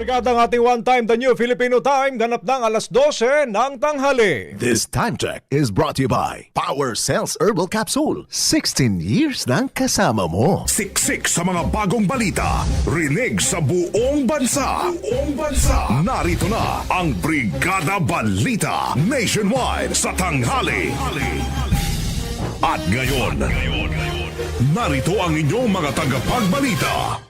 Kabrigada ng ating one time, the new Filipino time, ganap ng alas 12 ng tanghali. This time check is brought to you by Power Cells Herbal Capsule. 16 years ng kasama mo. Siksik sa mga bagong balita. Rinig sa buong bansa. Buong bansa. Narito na ang Brigada Balita Nationwide sa tanghali. At ngayon, narito ang inyong mga tagapagbalita.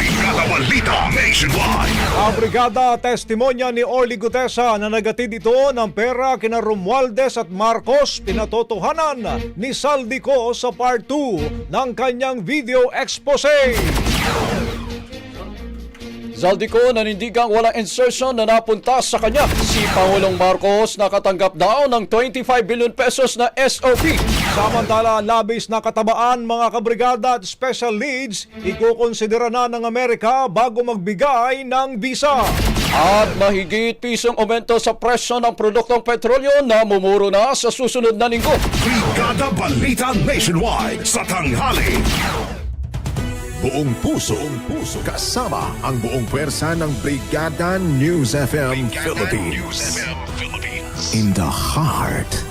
Brigada Balita Nationwide. Ang Brigada testimonya ni Orly Gutesa na nagatid ito ng pera kina Romualdez at Marcos pinatotohanan ni Saldico sa part 2 ng kanyang video expose. Zaldico nanindigang walang insertion na napunta sa kanya. Si Pangulong Marcos nakatanggap daw ng 25 billion pesos na SOP. Samantala, labis na katabaan mga kabrigada at special leads, ikukonsidera na ng Amerika bago magbigay ng visa. At mahigit pisong aumento sa presyo ng produktong petrolyo na mumuro na sa susunod na linggo. Brigada Balita Nationwide. Sa tanghali. Buong puso, buong puso, kasama ang buong pwersa ng Brigada News FM Philippines. In the heart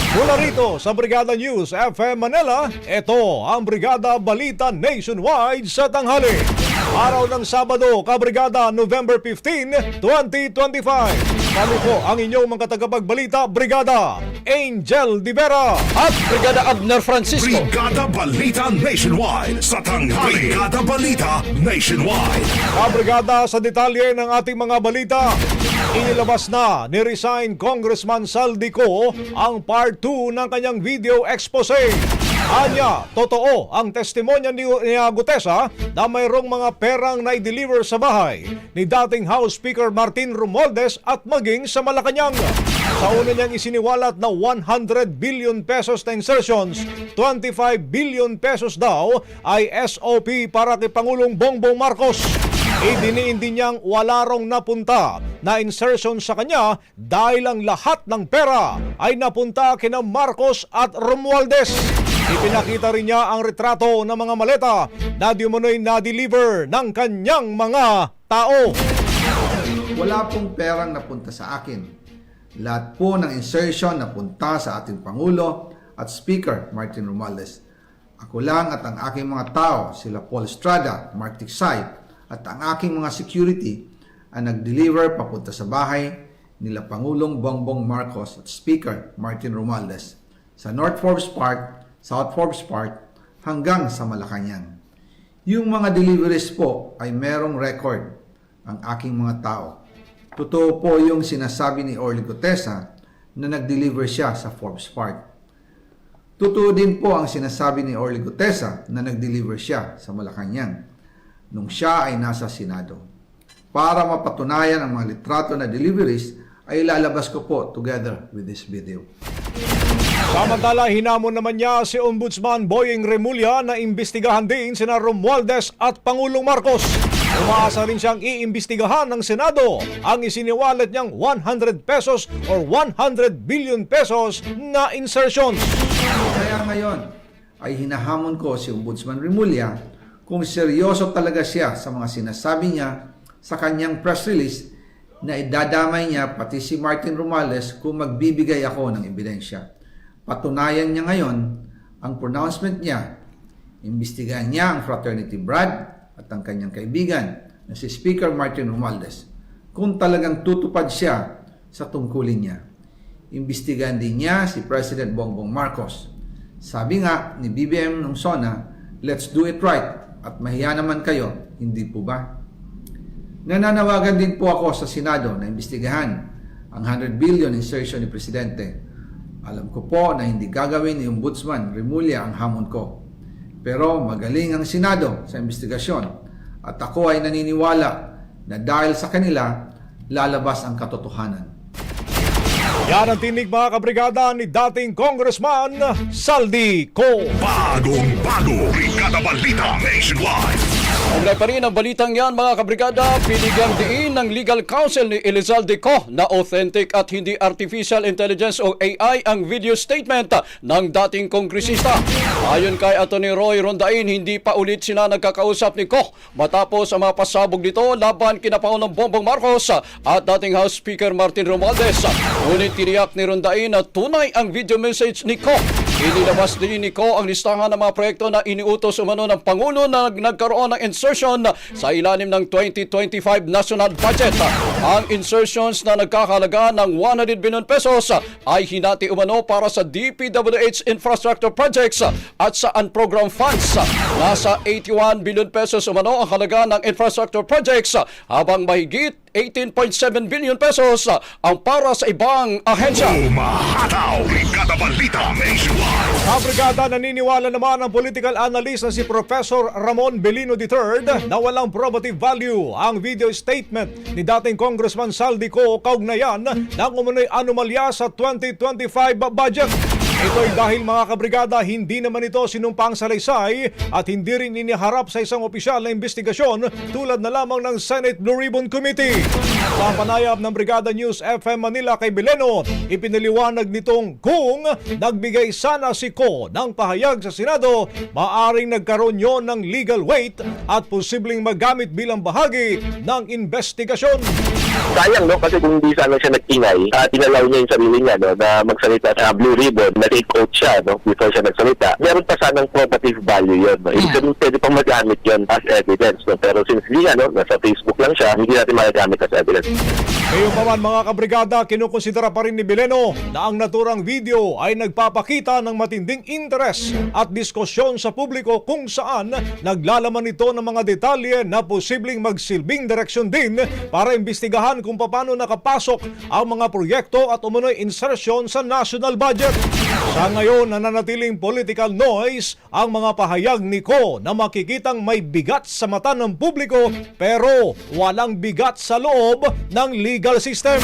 Mula rito sa Brigada News FM Manila, ito ang Brigada Balita Nationwide sa tanghali. Araw ng Sabado, Kabrigada, November 15, 2025. Kami po ang inyong mga tagapagbalita, Brigada Angel Divera. At Brigada Abner Francisco. Brigada Balita Nationwide. Sa tanghali. Brigada Balita Nationwide. Kabrigada sa detalye ng ating mga balita. Inilabas na ni resign Congressman Saldico ang part 2 ng kanyang video expose. Anya, totoo ang testimonya ni, ni Gutesa na mayroong mga perang na i-deliver sa bahay ni dating House Speaker Martin Romualdez at maging sa Malacanang. Sa una niyang isiniwalat na 100 billion pesos na insertions, 25 billion pesos daw ay SOP para kay Pangulong Bongbong Marcos. Idiniin din niyang wala rong napunta na insertion sa kanya dahil ang lahat ng pera ay napunta kina Marcos at Romualdez. Ipinakita rin niya ang retrato ng mga maleta na di umano'y na-deliver ng kanyang mga tao. Wala pong perang napunta sa akin. lahat po ng insertion na punta sa ating Pangulo at Speaker Martin Romualdez. Ako lang at ang aking mga tao, sila Paul Estrada, Mark Tiksay, at ang aking mga security ang nag-deliver papunta sa bahay nila Pangulong Bongbong Marcos at Speaker Martin Romualdez sa North Forbes Park, South Forbes Park hanggang sa Malacanang. Yung mga deliveries po ay merong record ang aking mga tao. Totoo po yung sinasabi ni Orly Gutesa na nag-deliver siya sa Forbes Park. Totoo din po ang sinasabi ni Orly Gutesa na nag-deliver siya sa Malacanang nung siya ay nasa Senado. Para mapatunayan ang mga litrato na deliveries ay lalabas ko po together with this video. Samantala, hinamon naman niya si Ombudsman Boying Remulla na imbestigahan din sina Romualdez at Pangulong Marcos. Umaasa rin siyang iimbestigahan ng Senado ang isiniwalat niyang 100 pesos or 100 billion pesos na insertions. Kaya ngayon ay hinahamon ko si Ombudsman Remulla kung seryoso talaga siya sa mga sinasabi niya sa kanyang press release na idadamay niya pati si Martin Romales kung magbibigay ako ng ebidensya. Patunayan niya ngayon ang pronouncement niya. Imbestigahan niya ang fraternity Brad at ang kanyang kaibigan na si Speaker Martin Romualdez kung talagang tutupad siya sa tungkulin niya. Imbestigahan din niya si President Bongbong Marcos. Sabi nga ni BBM nung SONA, let's do it right at mahiya naman kayo, hindi po ba? Nananawagan din po ako sa Senado na imbestigahan ang 100 billion insertion ni Presidente. Alam ko po na hindi gagawin ni Ombudsman Remulla ang hamon ko. Pero magaling ang Senado sa investigasyon at ako ay naniniwala na dahil sa kanila, lalabas ang katotohanan. Yan ang tinig mga kabrigada ni dating Congressman Saldi Co. Bagong bago, Brigada Balita Nationwide. Ugnay pa rin ang balitang yan mga kabrigada, pinigang diin ng legal counsel ni Elizalde Co na authentic at hindi artificial intelligence o AI ang video statement ng dating kongresista. Ayon kay Atty. Roy Rondain, hindi pa ulit sila nagkakausap ni Co matapos ang mga pasabog nito laban kina Pangulong Bongbong Marcos at dating House Speaker Martin Romualdez. Ngunit tiniyak ni Rondain na tunay ang video message ni Co Inilabas din ni Ko ang listahan ng mga proyekto na iniutos umano ng Pangulo na nag- nagkaroon ng insertion sa ilalim ng 2025 national budget. Ang insertions na nagkakalaga ng 100 billion pesos ay hinati umano para sa DPWH infrastructure projects at sa unprogrammed funds. Nasa 81 billion pesos umano ang halaga ng infrastructure projects habang mahigit 18.7 billion pesos ang para sa ibang ahensya. Umahataw, Brigada Balita. Kabrigada naniniwala naman ang political analyst na si Professor Ramon Belino III na walang probative value ang video statement ni dating Congressman Saldi Co kaugnayan ng umunoy anomalya sa 2025 budget. Ito'y dahil mga kabrigada, hindi naman ito sinumpang salaysay at hindi rin iniharap sa isang opisyal na investigasyon tulad na lamang ng Senate Blue Ribbon Committee. Sa panayab ng Brigada News FM Manila kay Bileno, ipinaliwanag nitong kung nagbigay sana si Ko ng pahayag sa Senado, maaring nagkaroon yon ng legal weight at posibleng magamit bilang bahagi ng investigasyon. Sayang no? Kasi kung hindi sana siya nag-ingay at inalaw niya yung sarili niya no? Na magsalita sa Blue Ribbon na take out siya no? Before siya nagsalita. Meron pa sanang probative value yun no? Ibig sabihin pwede pang magamit yun as evidence no? Pero since hindi nga no? Nasa Facebook lang siya hindi natin magagamit as evidence. Ngayon pa man mga kabrigada, kinukonsidera pa rin ni Bileno na ang naturang video ay nagpapakita ng matinding interes at diskusyon sa publiko kung saan naglalaman ito ng mga detalye na posibleng magsilbing direksyon din para imbestigahan kung paano nakapasok ang mga proyekto at umunoy insertion sa national budget. Sa ngayon, nananatiling political noise ang mga pahayag ni Ko na makikitang may bigat sa mata ng publiko pero walang bigat sa loob ng legal system.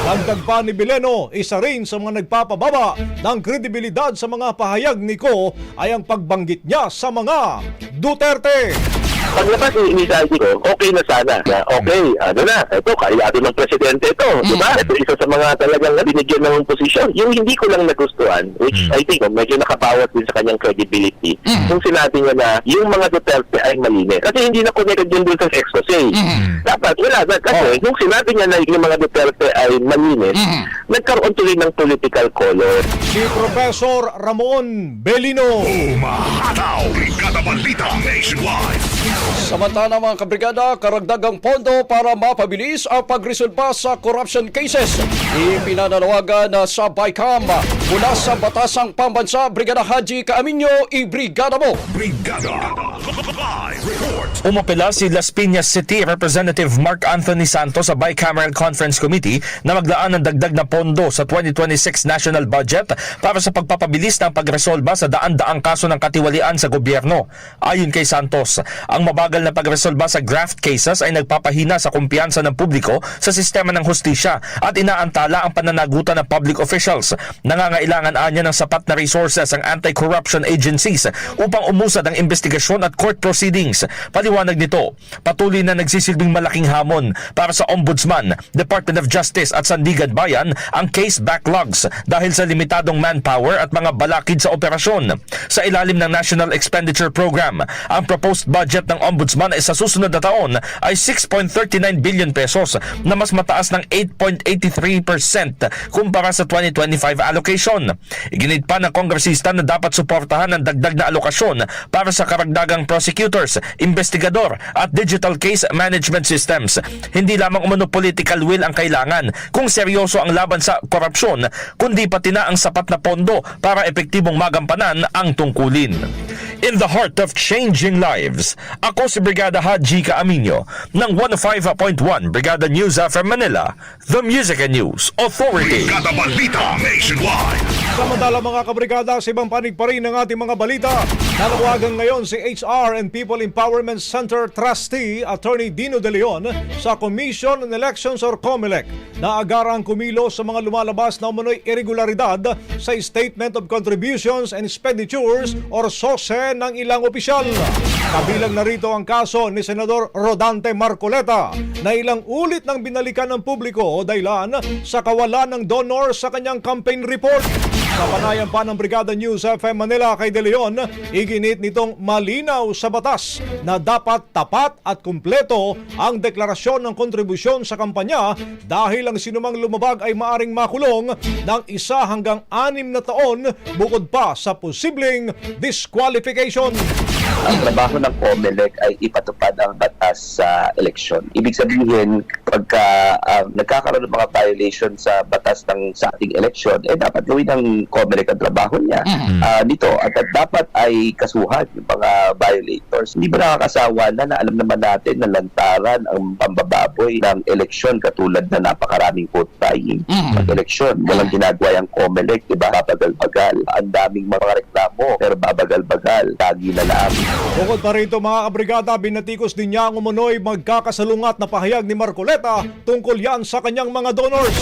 Dagdag pa ni Bileno, isa rin sa mga nagpapababa ng kredibilidad sa mga pahayag ni Ko ay ang pagbanggit niya sa mga Duterte. Paglabas ni Inisaldi ko, okay na sana. Na, okay, ano na, ito, kailangan ng presidente ito. Di ba? Ito isa sa mga talagang binigyan ng posisyon. Yung hindi ko lang nagustuhan, which I think oh, medyo nakapawat din sa kanyang credibility, yung sinabi niya na yung mga Duterte ay malinis. Kasi hindi na connected yun dun sa expose. Dapat, wala. na- Kasi nung sinabi niya na yung mga Duterte ay malinis, nagkaroon tuloy ng political color. Si Professor Ramon Belino. Umahataw! Brigada Balita Nationwide! Samantala mga kabrigada, karagdagang pondo para mapabilis ang pagresolba sa corruption cases. Ipinananawagan na sa BICAM mula sa Batasang Pambansa, Brigada Haji Kaaminyo, i-brigada mo! Brigada! Umapela si Las Piñas City Representative Mark Anthony Santos sa Bicameral Conference Committee na maglaan ng dagdag na pondo sa 2026 national budget para sa pagpapabilis ng pagresolba sa daan-daang kaso ng katiwalian sa gobyerno. Ayon kay Santos, ang mabagal na pagresolba sa graft cases ay nagpapahina sa kumpiyansa ng publiko sa sistema ng hustisya at inaantala ang pananagutan ng public officials. Nangangailangan anya ng sapat na resources ang anti-corruption agencies upang umusad ang investigasyon at court proceedings. Paliwanag nito, patuloy na nagsisilbing malaking hamon para sa Ombudsman, Department of Justice at Sandigan Bayan ang case backlogs dahil sa limitadong manpower at mga balakid sa operasyon. Sa ilalim ng National Expenditure Program, ang proposed budget ng Ombudsman ay sa susunod na taon ay 6.39 billion pesos na mas mataas ng 8.83% kumpara sa 2025 allocation. Iginit pa ng kongresista na dapat suportahan ng dagdag na alokasyon para sa karagdagang prosecutors, investigador at digital case management systems. Hindi lamang umano political will ang kailangan kung seryoso ang laban sa korupsyon, kundi pati na ang sapat na pondo para epektibong magampanan ang tungkulin. In the heart of changing lives, ako si Brigada Haji Kaaminyo ng 105.1 Brigada News from Manila, the Music and News Authority. Brigada Balita Nationwide! Samantala mga kabrigada, sa ibang panig pa rin ng ating mga balita. Nanawagan ngayon si HR and People Empowerment Center Trustee Attorney Dino De Leon sa Commission on Elections or COMELEC na agarang kumilo sa mga lumalabas na umano'y irregularidad sa Statement of Contributions and Expenditures or SOSE ng ilang opisyal. Kabilang narito ang kaso ni Senador Rodante Marcoleta na ilang ulit nang binalikan ng publiko dahilan sa kawalan ng donor sa kanyang campaign report. Sa panayan pa ng Brigada News FM Manila kay De Leon, iginit nitong malinaw sa batas na dapat tapat at kumpleto ang deklarasyon ng kontribusyon sa kampanya dahil ang sinumang lumabag ay maaring makulong ng isa hanggang anim na taon bukod pa sa posibleng disqualification. Ang trabaho ng COMELEC ay ipatupad ang batas sa eleksyon. Ibig sabihin, pagka ah, nagkakaroon ng mga violation sa batas ng sa ating eleksyon, eh dapat gawin ng COMELEC ang trabaho niya ah, nito at, at dapat ay kasuhan yung mga violators. Hindi ba nakakasawa na na alam naman natin na lantaran ang pambababoy ng eleksyon katulad na napakaraming vote buying pag-eleksyon. Walang ginagawa yung COMELEC, di ba? Babagal-bagal. Ang daming mga reklamo, pero babagal-bagal. Lagi na lang. Bukod pa rito mga kabrigada, binatikos din niya ang umunoy magkakasalungat na pahayag ni Marcoleta tungkol yan sa kanyang mga donors.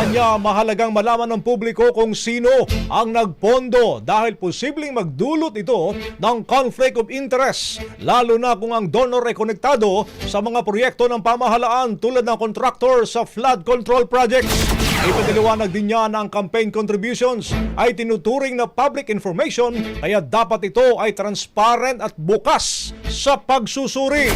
Anya, mahalagang malaman ng publiko kung sino ang nagpondo dahil posibleng magdulot ito ng conflict of interest, lalo na kung ang donor ay konektado sa mga proyekto ng pamahalaan tulad ng contractor sa flood control projects. Ipiniliwanag din niya na ang campaign contributions ay tinuturing na public information kaya dapat ito ay transparent at bukas sa pagsusuri.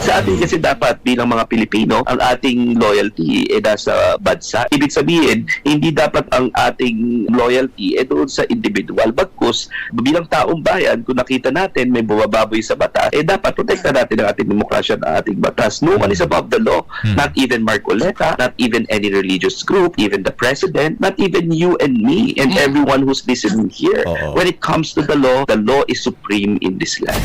Sa atin kasi dapat bilang mga Pilipino, ang ating loyalty ay nasa bansa. Ibig sabihin, hindi dapat ang ating loyalty ay doon sa individual. Bagkus, bilang taong bayan, kung nakita natin may bumababoy sa batas, eh dapat protekta natin ang ating demokrasya at ating batas. No one is above the law. Not even Marcoleta, not even any religious group, even the president, not even you and me and everyone who's listening here. When it comes to the law, the law is supreme in this land.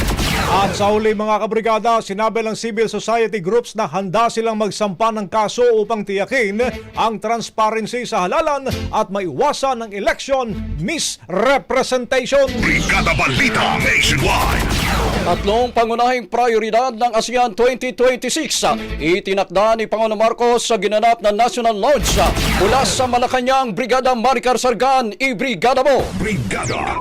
At sa huli mga kabrigada, sinabi ng civil society groups na handa silang magsampa ng kaso upang tiyakin ang transparency sa halalan at maiwasan ng election misrepresentation. Brigada Balita Nationwide! Tatlong pangunahing prioridad ng ASEAN 2026 ah, itinakda ni Pangulong Marcos sa ginanap na National Lodge ah, mula sa Malacanang Brigada Maricar Sargan, i-brigada mo! Brigada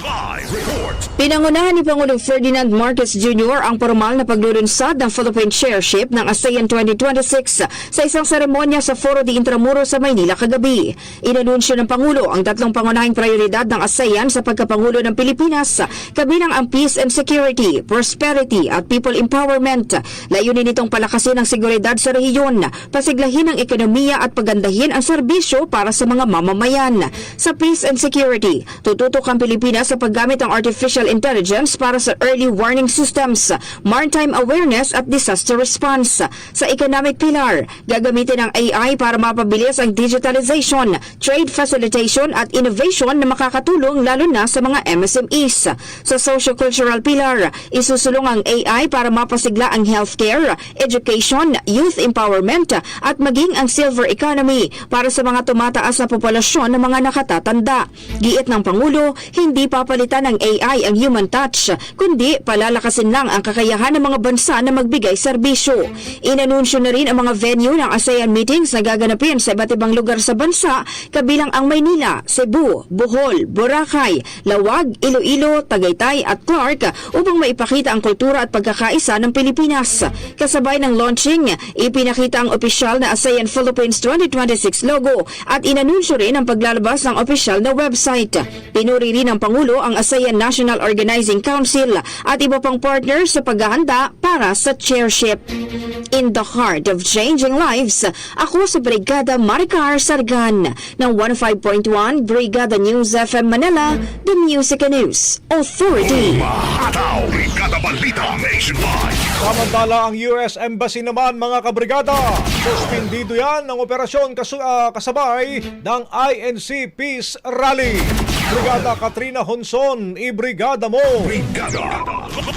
Live Report Pinangunahan ni Pangulong Ferdinand Marcos Jr. ang formal na paglulunsad ng Philippine Chairship ng ASEAN 2026 sa isang seremonya sa Foro de Intramuros sa Maynila kagabi. Inanunsyo ng Pangulo ang tatlong pangunahing prioridad ng ASEAN sa pagkapangulo ng Pilipinas, kabilang ang peace and security, prosperity at people empowerment. Layunin nitong palakasin ang seguridad sa rehiyon, pasiglahin ang ekonomiya at pagandahin ang serbisyo para sa mga mamamayan. Sa peace and security, tututok ang Pilipinas sa paggamit ng artificial intelligence para sa early warning systems, maritime awareness at disaster response. Sa economic pillar, gagamitin ang AI para mapabilis ang digitalization, trade facilitation at innovation na makakatulong lalo na sa mga MSMEs. Sa socio-cultural pillar, isusulong ang AI para mapasigla ang healthcare, education, youth empowerment at maging ang silver economy para sa mga tumataas na populasyon ng mga nakatatanda. Giit ng Pangulo, hindi papalitan ng AI ang human touch, kundi palalakasin lang ang kakayahan ng mga bansa na magbigay serbisyo. Inanunsyo na rin ang mga venue ng ASEAN meetings na gaganapin sa iba't ibang lugar sa bansa, kabilang ang Maynila, Cebu, Bohol, Boracay, Lawag, Iloilo, Tagaytay at Clark upang maipakita ang kultura at pagkakaisa ng Pilipinas. Kasabay ng launching, ipinakita ang opisyal na ASEAN Philippines 2026 logo at inanunsyo rin ang paglalabas ng opisyal na website. Pinuri rin ng Pangulo ang ASEAN National Organizing Council at iba pang partners sa paghahanda para sa chairship. In the heart of changing lives, ako sa Brigada Maricar Sargan ng 105.1 Brigada News FM Manila, The Music and News Authority. Mahataw Brigada Balita Nationwide Samantala ang US Embassy naman mga kabrigada, suspindido yan ng operasyon kasu- ah, kasabay ng INC Peace Rally. Brigada Katrina Honson, i-brigada mo! Brigada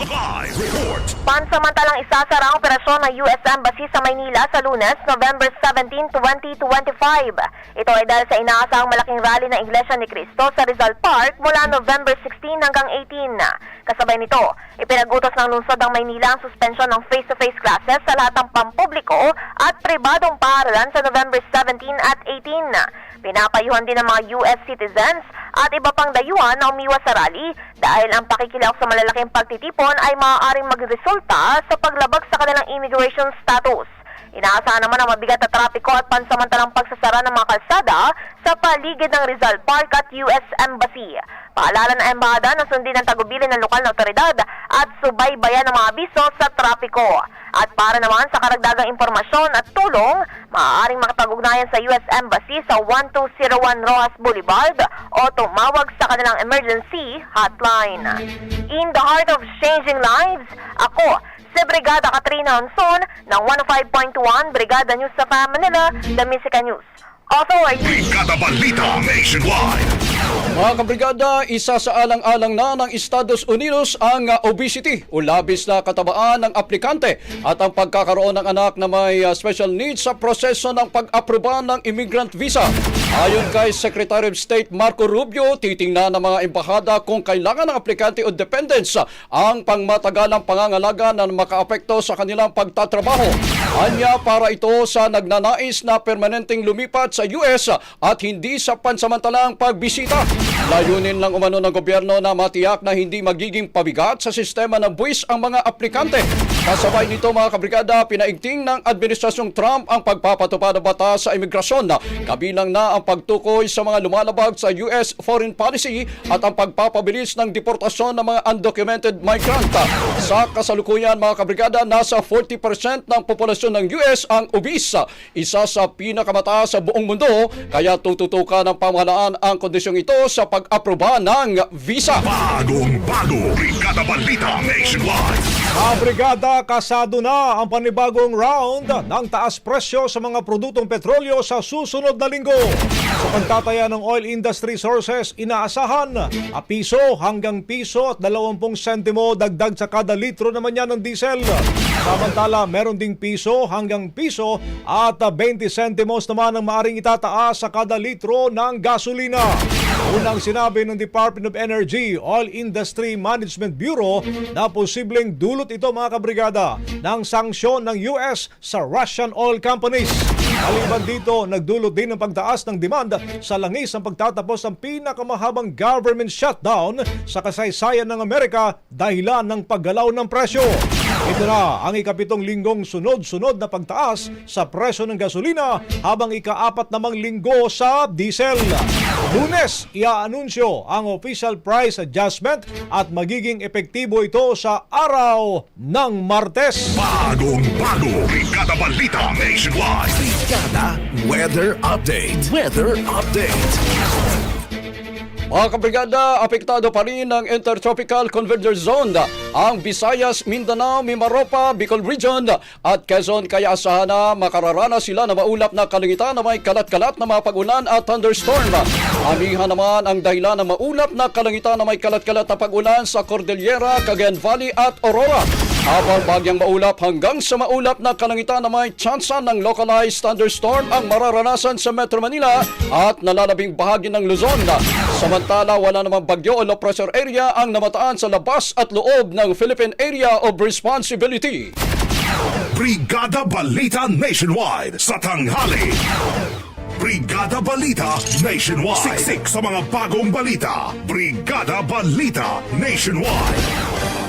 Live Report Pansamantalang isasara ang operasyon ng US Embassy sa Maynila sa lunes, November 17, 2025. Ito ay dahil sa inaasahang malaking rally ng Iglesia ni Cristo sa Rizal Park mula November 16 hanggang 18. Kasabay nito, ipinag-utos ng lungsod ng Maynila ang suspensyon ng face-to-face classes sa lahat ng pampubliko at pribadong paaralan sa November 17 at 18. Pinapayuhan din ng mga US citizens at iba pang dayuhan na umiwas sa rally dahil ang pakikilahok sa malalaking pagtitipon ay maaaring magresulta sa paglabag sa kanilang immigration status. Inaasahan naman ang mabigat na trapiko at pansamantalang pagsasara ng mga kalsada sa paligid ng Rizal Park at US Embassy. Paalala ng embahada na sundin ang tagubilin ng lokal na otoridad at subaybayan ng mga abiso sa trapiko. At para naman sa karagdagang impormasyon at tulong, maaaring makapag-ugnayan sa US Embassy sa 1201 Rojas Boulevard o tumawag sa kanilang emergency hotline. In the heart of changing lives, ako si Brigada Katrina Honson ng 105.1 Brigada News sa Manila, The Musica News. Authority. Brigada Balita Nationwide Mga kabrigada, isa sa alang-alang na ng Estados Unidos ang uh, obesity o labis na katabaan ng aplikante at ang pagkakaroon ng anak na may uh, special needs sa proseso ng pag-aproba ng immigrant visa. Ayon kay Secretary of State Marco Rubio, titingnan ng mga embahada kung kailangan ng aplikante o dependents ang pangmatagalang pangangalaga na makaapekto sa kanilang pagtatrabaho. Anya para ito sa nagnanais na permanenteng lumipat sa US at hindi sa pansamantalang pagbisita. Layunin lang umano ng gobyerno na matiyak na hindi magiging pabigat sa sistema ng buwis ang mga aplikante. Kasabay nito mga kabrigada, pinaigting ng Administrasyong Trump ang pagpapatupad ng batas sa imigrasyon na kabilang na ang pagtukoy sa mga lumalabag sa US foreign policy at ang pagpapabilis ng deportasyon ng mga undocumented migrant. Sa kasalukuyan mga kabrigada, nasa 40% ng populasyon ng US ang obese, isa sa pinakamataas sa buong mundo, kaya tututukan ng pamahalaan ang kondisyong ito sa pag-aproba ng visa. Bagong bago Brigada Balita Nationwide Mga brigada, kasado na ang panibagong round ng taas presyo sa mga produktong petrolyo sa susunod na linggo. Sa pagtataya ng oil industry sources, inaasahan a piso hanggang piso at 20 sentimo dagdag sa kada litro naman yan ng diesel. Samantala, meron ding piso hanggang piso at 20 sentimos naman ang maaring itataas sa kada litro ng gasolina. Unang sinabi ng Department of Energy Oil Industry Management Bureau na posibleng dulot ito mga kabrigada ng sanksyon ng US sa Russian oil companies. Maliban dito, nagdulot din ng pagtaas ng demand sa langis ang pagtatapos ng pinakamahabang government shutdown sa kasaysayan ng Amerika dahilan ng paggalaw ng presyo. Ito na ang ikapitong linggong sunod-sunod na pagtaas sa presyo ng gasolina habang ikaapat namang linggo sa diesel. Lunes, iaanunsyo ang official price adjustment at magiging epektibo ito sa araw ng Martes. Bagong bago, Brigada Balita Nationwide. Brigada Weather Update. Weather Update. Mga kabrigada, apektado pa rin ng Intertropical Convergence Zone ang Visayas, Mindanao, Mimaropa, Bicol Region at Quezon kaya asahan na makararanas sila na maulap na kalangitan na may kalat-kalat na mga pag-ulan at thunderstorm. Anihan naman ang dahilan ng maulap na kalangitan na may kalat-kalat na pag-ulan sa Cordillera, Cagayan Valley at Aurora. Habang bagyang maulap hanggang sa maulap na kalangitan na may tsansa ng localized thunderstorm ang mararanasan sa Metro Manila at nalalabing bahagi ng Luzon. Samantala, wala namang bagyo o low pressure area ang namataan sa labas at loob ng Philippine Area of Responsibility. Brigada Balita Nationwide sa tanghali. Brigada Balita Nationwide. Siksik sa mga bagong balita. Brigada Balita Nationwide.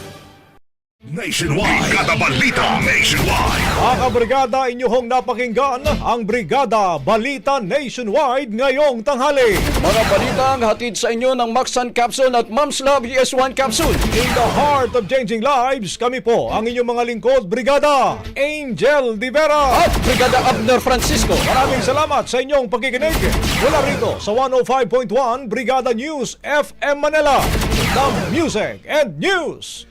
Nationwide. Brigada Balita Nationwide. Mga kabrigada, inyong napakinggan ang Brigada Balita Nationwide ngayong tanghali. Mga balitang hatid sa inyo ng Maxan Capsule at Mom's Love ES1 Capsule. In the heart of changing lives, kami po ang inyong mga lingkod, Brigada Angel Di Vera. At Brigada Abner Francisco. Maraming salamat sa inyong pagkikinig. Mula rito sa 105.1 Brigada News FM Manila. The Music and News